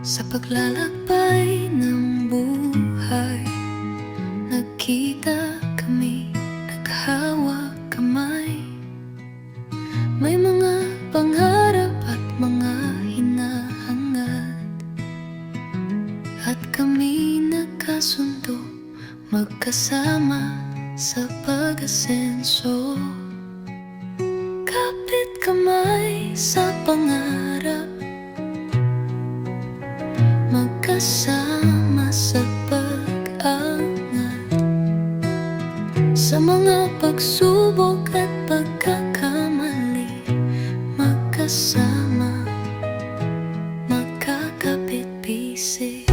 Sa paglalakbay ng buhay Nagkita kami, naghawa kamay. May mga pangarap at mga hinahangad At kami nagkasundo Magkasama sa pag-asenso. Kapit kamay sa pangarap Magkakapit-bisig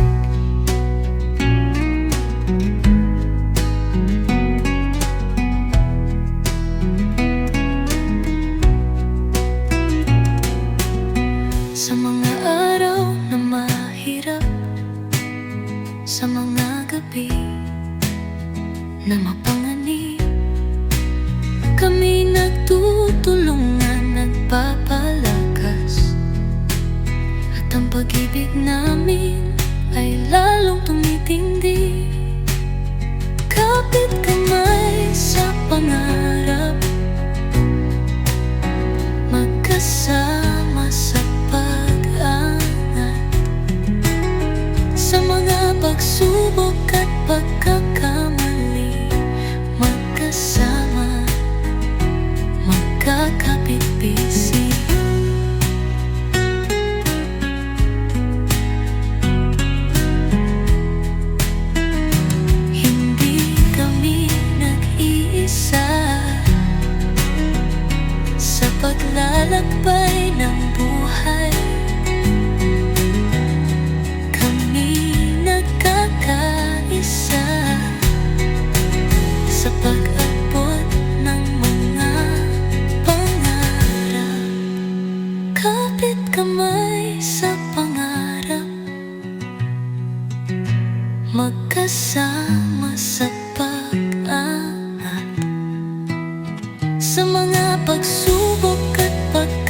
Sa mga araw na mahirap Sa mga gabi na mapanganib Ang pag-ibig namin ay lalong tumitindi. Kapit kamay sa pangarap Magkasama sa pag-angat. Sa mga pagsubok at pagkakasama paglalakbay ng buhay. Kami nagkakaisa Sa pag-abot ng mga pangarap. Kapit kamay sa pangarap Magkasama sa pagsubok at pagkakas